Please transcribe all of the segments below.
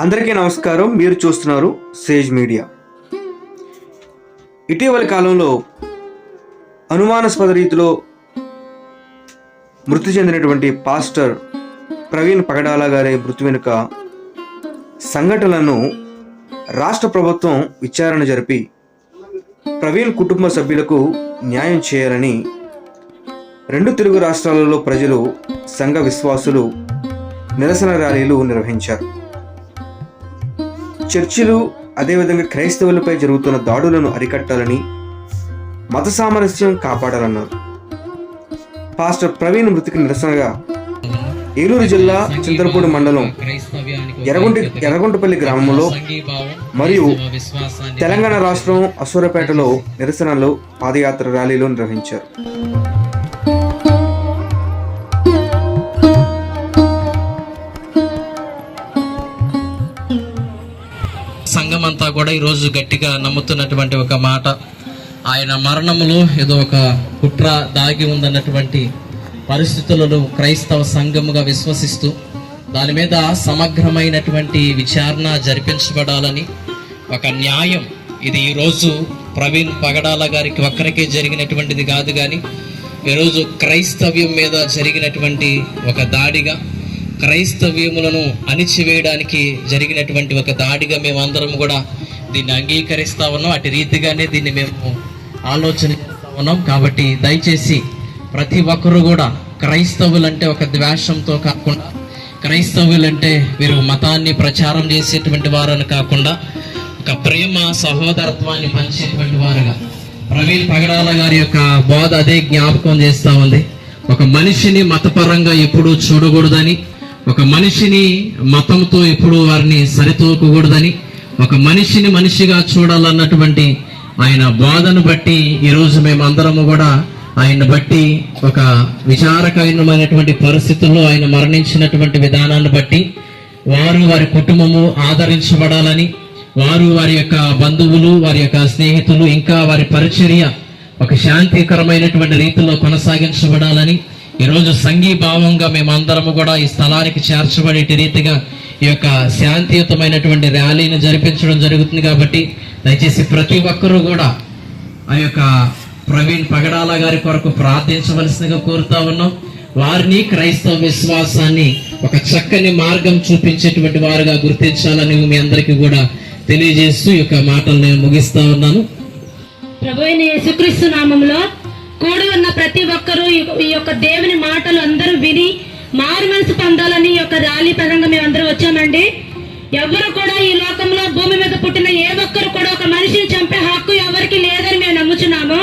అందరికీ నమస్కారం. మీరు చూస్తున్నారు సేజ్ మీడియా. ఇటీవలి కాలంలో అనుమానాస్పద రీతిలో మృతి చెందినటువంటి పాస్టర్ ప్రవీణ్ పగడాల గారి మృతి వెనుక సంఘటనలను రాష్ట్ర ప్రభుత్వం విచారణ జరిపి ప్రవీణ్ కుటుంబ సభ్యులకు న్యాయం చేయాలని రెండు తెలుగు రాష్ట్రాలలో ప్రజలు సంఘ విశ్వాసులు నిరసన ర్యాలీలు నిర్వహించారు. చర్చిలు అదేవిధంగా క్రైస్తవులపై జరుగుతున్న దాడులను అరికట్టాలని మత సామరస్యం కాపాడాలన్నారు. పాస్టర్ ప్రవీణ్ మృతికి నిరసనగా ఏలూరు జిల్లా చింతలపూడి మండలం ఎర్రగుంటి ఎర్రగుంటపల్లి గ్రామంలో మరియు తెలంగాణ రాష్ట్రం అసూరపేటలో నిరసనలు పాదయాత్ర ర్యాలీలు నిర్వహించారు. కూడా ఈరోజు గట్టిగా నమ్ముతున్నటువంటి ఒక మాట. ఆయన మరణములో ఏదో ఒక కుట్ర దాగి ఉందన్నటువంటి పరిస్థితులలో క్రైస్తవ సంఘముగా విశ్వసిస్తూ దాని మీద సమగ్రమైనటువంటి విచారణ జరిపించబడాలని ఒక న్యాయం. ఇది ఈరోజు ప్రవీణ్ పగడాల గారికి ఒక్కరికే జరిగినటువంటిది కాదు కానీ ఈరోజు క్రైస్తవ్యం మీద జరిగినటువంటి ఒక దాడిగా క్రైస్తవ్యములను అణిచివేయడానికి జరిగినటువంటి ఒక దాడిగా మేమందరం కూడా దీన్ని అంగీకరిస్తా ఉన్నాం. అటు రీతిగానే దీన్ని మేము ఆలోచన చేస్తా ఉన్నాం. కాబట్టి దయచేసి ప్రతి ఒక్కరు కూడా క్రైస్తవులంటే ఒక ద్వేషంతో కాకుండా క్రైస్తవులంటే వీరు మతాన్ని ప్రచారం చేసేటువంటి వారని కాకుండా ఒక ప్రేమ సహోదరత్వాన్ని పంచేటువంటి వారుగా. ప్రవీణ్ పగడాల గారి యొక్క బోధ అదే జ్ఞాపకం చేస్తూ ఉంది. ఒక మనిషిని మతపరంగా ఎప్పుడూ చూడకూడదని ఒక మనిషిని మతంతో ఎప్పుడు వారిని సరితూకూడదని ఒక మనిషిని మనిషిగా చూడాలన్నటువంటి ఆయన బోధను బట్టి ఈరోజు మేమందరము కూడా ఆయన బట్టి ఒక విచారకరమైనటువంటి పరిస్థితుల్లో ఆయన మరణించినటువంటి విధానాన్ని బట్టి వారు వారి కుటుంబము ఆదరించబడాలని వారు వారి యొక్క బంధువులు వారి యొక్క స్నేహితులు ఇంకా వారి పరిచర్య ఒక శాంతికరమైనటువంటి రీతిలో కొనసాగించబడాలని ఈరోజు సంఘీభావంగా మేమందరము కూడా ఈ స్థలానికి చేర్చబడే రీతిగా ఈ యొక్క శాంతియుతమైనటువంటి ర్యాలీని జరిపించడం జరుగుతుంది కాబట్టి దయచేసి ప్రతి ఒక్కరూ కూడా ఆ యొక్క ప్రవీణ్ పగడాల గారి కొరకు ప్రార్థించవలసిందిగా కోరుతా ఉన్నాం. వారిని క్రైస్తవ విశ్వాసాన్ని ఒక చక్కని మార్గం చూపించేటువంటి వారుగా గుర్తించాలని మీ అందరికీ కూడా తెలియజేస్తూ ఈ యొక్క మాటలు నేను ముగిస్తా ఉన్నాను. ప్రభు అయిన యేసుక్రీస్తు నామంలో కూడి ఉన్న ప్రతి ఒక్కరూ ఈ- యొక్క దేవుని మాటలు అందరూ విని మారు మనసు పొందాలని యొక్క ర్యాలీ పరంగా మేము అందరూ వచ్చామండి. ఎవరు కూడా ఈ లోకంలో భూమి మీద పుట్టిన ఏ ఒక్కరు కూడా ఒక మనిషిని చంపే హక్కు ఎవరికి లేదని మేము నమ్ముచున్నాము.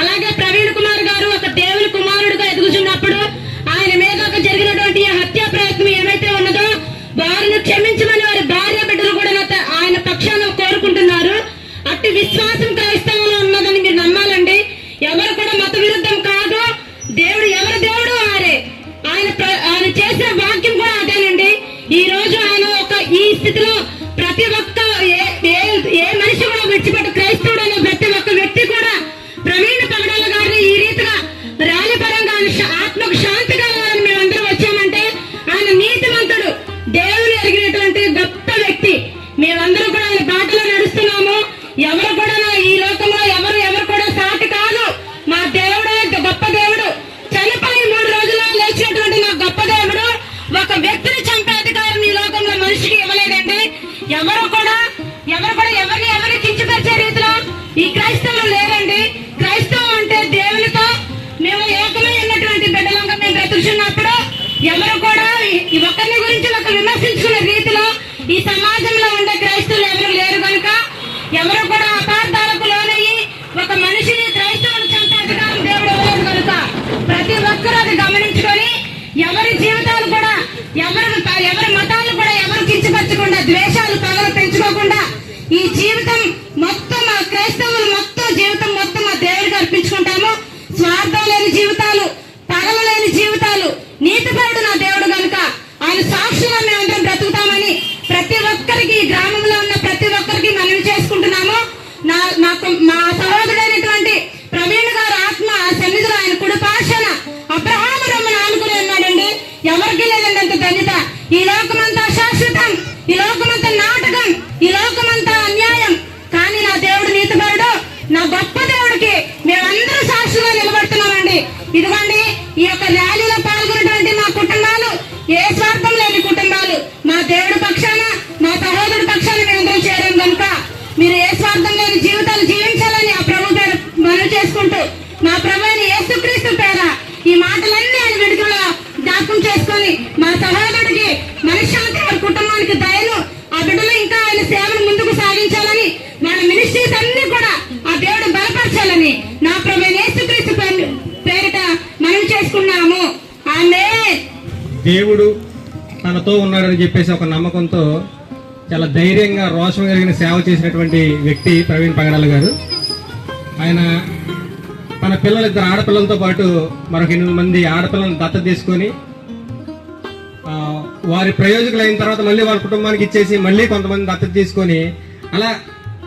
అలాగే ప్రవీణ్ కుమార్ గారు ఒక దేవుని కుమారుడుగా ఎదుగుచున్నప్పుడు ఆయన మీద ఒక జరిగినటువంటి హత్యా ప్రయత్నం ఏమైతే ఉన్నదో వారిని క్షమించమని వారి భార్య బిడ్డలు కూడా ఆయన పక్షాన కోరుకుంటున్నారు. అట్టి విశ్వాసం క్రైస్తవంలో ఉన్నదని మీరు నమ్మాలండి. ఎవరు కూడా మత విరుద్ధం కాదు. దేవుడు ఎవరు దేవుడు? పరిస్థితిలో ప్రతి ఒక్క ఏ ఏ- మనిషి కూడా విడిచిపెట్టు క్రైస్తవుడు అనే ప్రతి ఒక్క వ్యక్తి కూడా ప్రవీణ పగడాల గారిని ఈ రీతిగా ర్యాలీ పరంగా ఆత్మకు శాంతి కావాలని మేమందరం వచ్చామంటే ఆయన నీతివంతుడు దేవుని ఎరిగినటువంటి గొప్ప వ్యక్తి. మేమందరూ కూడా ఆయన బాటలో నడుస్తున్నాము. ఎవరు ఎవరు కూడా ఎవరు కూడా ఎవరిని ఎవరిని కించపరిచే రీతిలో ఈ క్రైస్తవులు లేరండి. క్రైస్తవం అంటే దేవునితో మేము ఏకమై ఉన్నటువంటి బిడ్డలంగా మేము బ్రతుకుతున్నప్పుడు ఎవరు కూడా ఒకరిని గురించి ఒక విమర్శించుకునే రీతిలో ఈ సమాజం ఉండే క్రైస్తవులు ఎవరు లేరు కనుక ఎవరు కూడా అపార్థాలకు లోనయ్యి ఒక మనిషిని క్రైస్తవులు చంపే అధికారం దేవుడు ఇవ్వలేదు కనుక ప్రతి ఒక్కరూ అది గమనించుకొని ఎవరి కూడా ఎవరి ఎవరి మతాలు కూడా ఎవరు కించపరచకుండా ద్వేషాలు పగలు పెంచుకోకుండా ఈ జీవితం మొత్తం ఆ క్రైస్తవులు మొత్తం జీవితం మొత్తం ఆ దేవుడికి అర్పించుకుంటాము. స్వార్థం లేని జీవితాలు పగలు లేని జీవితాలు నీతిపరుడు నా దేవుడు కనుక ఆయన సాక్షిగా మేమందరం బ్రతుకుతామని ప్రతి ఒక్కరికి ఈ గ్రామంలో ఉన్న ప్రతి ఒక్కరికి మనవి చేసుకుంటున్నాము. నా నాకు మా సహోదరు బిడ్డలు ఆయన సేవను ముందుకు సాగించాలని మన మినిస్ట్రీస్ అన్ని కూడా ఆ దేవుడు బలపరచాలని నా ప్రభు పేరిట మనం చేసుకున్నాము. ఆమె దేవుడు తనతో ఉన్నాడని చెప్పేసి ఒక నమ్మకంతో చాలా ధైర్యంగా రోషం కలిగిన సేవ చేసినటువంటి వ్యక్తి ప్రవీణ్ పగడాల గారు. ఆయన తన పిల్లలు ఇద్దరు ఆడపిల్లలతో పాటు మరొక ఎనిమిది మంది ఆడపిల్లలను దత్త తీసుకొని వారి ప్రయోజకులు అయిన తర్వాత మళ్ళీ వాళ్ళ కుటుంబానికి ఇచ్చేసి మళ్ళీ కొంతమంది దత్తత తీసుకొని అలా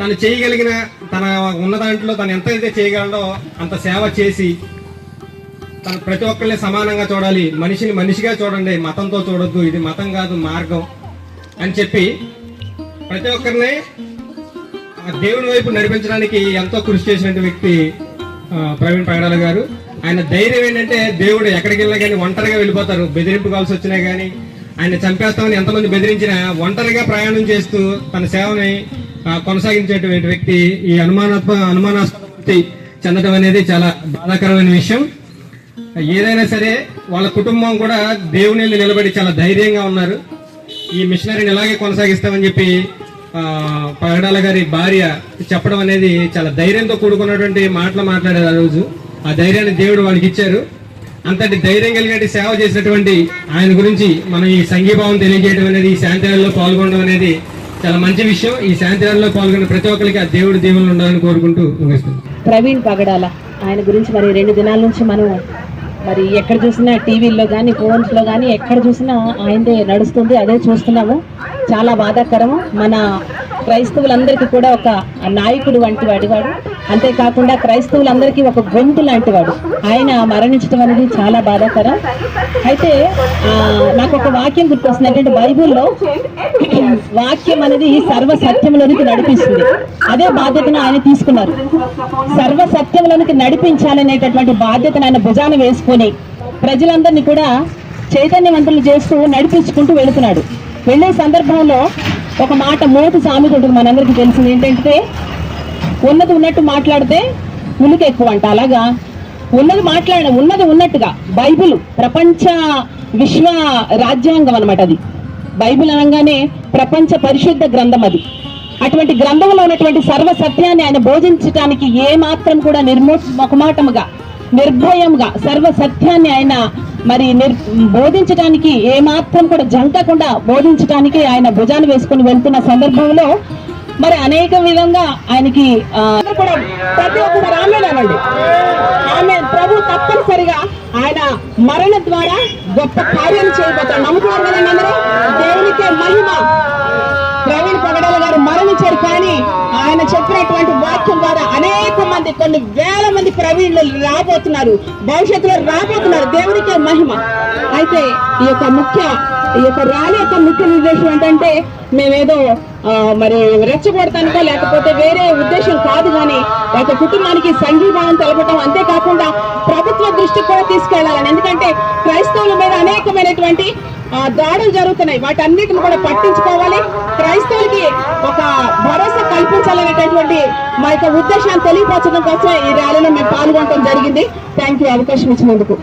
తను చేయగలిగిన తన ఉన్న దాంట్లో తను ఎంత అయితే చేయగలడో అంత సేవ చేసి తను ప్రతి ఒక్కరిని సమానంగా చూడాలి. మనిషిని మనిషిగా చూడండి. మతంతో చూడొద్దు. ఇది మతం కాదు మార్గం అని చెప్పి ప్రతి ఒక్కరిని ఆ దేవుని వైపు నడిపించడానికి ఎంతో కృషి చేసినటువంటి వ్యక్తి ప్రవీణ్ పగడాల గారు. ఆయన ధైర్యం ఏంటంటే దేవుడు ఎక్కడికి వెళ్ళినా కానీ ఒంటరిగా వెళ్ళిపోతారు. బెదిరింపు కావాల్సి వచ్చినా కానీ ఆయన చంపేస్తామని ఎంతమంది బెదిరించినా ఒంటరిగా ప్రయాణం చేస్తూ తన సేవని కొనసాగించేటువంటి వ్యక్తి ఈ అనుమానాత్మ అనుమానాస్పతి చెందడం అనేది చాలా బాధాకరమైన విషయం. ఏదైనా సరే వాళ్ళ కుటుంబం కూడా దేవుని నిలబడి చాలా ధైర్యంగా ఉన్నారు. ఈ మిషనరీని ఇలాగే కొనసాగిస్తామని చెప్పి పగడాల గారి భార్య చెప్పడం అనేది చాలా ధైర్యంతో కూడుకున్నటువంటి మాటలు మాట్లాడారు ఆ రోజు. ఆ ధైర్యాన్ని దేవుడు వాళ్ళకి ఇచ్చారు. అంతటి ధైర్యం కలిగినట్టు సేవ చేసినటువంటి ఆయన గురించి మనం ఈ సంఘీభావం తెలియజేయడం అనేది ఈ శాంతిలో పాల్గొనడం అనేది చాలా మంచి విషయం. ఈ శాంతిలో పాల్గొన్న ప్రతి ఒక్కరికి ఆ దేవుడి దీవులు ఉండాలని కోరుకుంటూ ప్రవీణ్ పగడాల ఆయన గురించి మరి రెండు దినాల నుంచి మనం మరి ఎక్కడ చూసినా టీవీల్లో కానీ ఫోన్స్లో కానీ ఎక్కడ చూసినా ఆయనదే నడుస్తుంది అదే చూస్తున్నాము. చాలా బాధాకరము. మన క్రైస్తవులందరికీ కూడా ఒక నాయకుడు వంటి వాడివాడు అంతేకాకుండా క్రైస్తవులందరికీ ఒక గొంతు లాంటి వాడు ఆయన మరణించడం అనేది చాలా బాధాకరం. అయితే నాకు ఒక వాక్యం గుర్తొస్తుంది. ఏంటంటే బైబిల్లో వాక్యం అనేది సర్వ సత్యంలోనికి నడిపిస్తుంది. అదే బాధ్యతను ఆయన తీసుకున్నారు. సర్వ సత్యంలోనికి నడిపించాలనేటటువంటి బాధ్యతను ఆయన భుజాన వేసుకొని ప్రజలందరినీ కూడా చైతన్యవంతులు చేస్తూ నడిపించుకుంటూ వెళుతున్నాడు. వెళ్ళే సందర్భంలో ఒక మాట మోటు సామెత ఉంటుంది. మనందరికీ తెలిసింది ఏంటంటే ఉన్నది ఉన్నట్టు మాట్లాడితే ఉనికి ఎక్కువ అంట అలాగా? ఉన్నది మాట్లాడ ఉన్నది ఉన్నట్టుగా. బైబిల్ ప్రపంచ విశ్వ రాజ్యాంగం అన్నమాట అది. బైబిల్ అనగానే ప్రపంచ పరిశుద్ధ గ్రంథం అది. అటువంటి గ్రంథంలో ఉన్నటువంటి సర్వ సత్యాన్ని ఆయన బోధించడానికి ఏ మాత్రం కూడా నిర్మో ముఖమాటముగా నిర్భయంగా సర్వ సత్యాన్ని ఆయన మరి నిర్ బోధించడానికి ఏ మాత్రం కూడా జంకకుండా బోధించడానికి ఆయన భుజాన్ని వేసుకుని వెళ్తున్న సందర్భంలో మరి అనేక విధంగా ఆయనకి కూడా ప్రతి ఒక్కరు ఆమెనండి ఆమె ప్రభు తప్పనిసరిగా ఆయన మరణ ద్వారా గొప్ప కార్యం చేయబోతారు నమ్ముతున్నారు కదండి అందరూ? దేవునికే మహిమ. ప్రవీణ్ పగడాల గారు మరణించారు కానీ ఆయన చెప్పినటువంటి వాక్యం ద్వారా అనేక మంది కొన్ని వేల మంది ప్రవీణులు రాబోతున్నారు. భవిష్యత్తులో రాబోతున్నారు. దేవునికే మహిమ. అయితే ఈ యొక్క ముఖ్య ఈ యొక్క ర్యాలీ యొక్క ముఖ్య ఉద్దేశం ఏంటంటే మేమేదో మరి రెచ్చగొడతానికో లేకపోతే వేరే ఉద్దేశం కాదు కానీ ఒక కుటుంబానికి సంఘీభావం తెలపడం అంతేకాకుండా ప్రభుత్వ దృష్టికి కూడా తీసుకెళ్ళాలని. ఎందుకంటే క్రైస్తవుల మీద అనేకమైనటువంటి దాడులు జరుగుతున్నాయి. వాటన్నిటిని కూడా పట్టించుకోవాలి. క్రైస్తవులకి ఒక భరోసా కల్పించాలనేటటువంటి మా యొక్క ఉద్దేశాన్ని తెలియపరచడం కోసం ఈ ర్యాలీలో మేము పాల్గొనడం జరిగింది. Thank you. అవకాశం ఇచ్చినందుకు.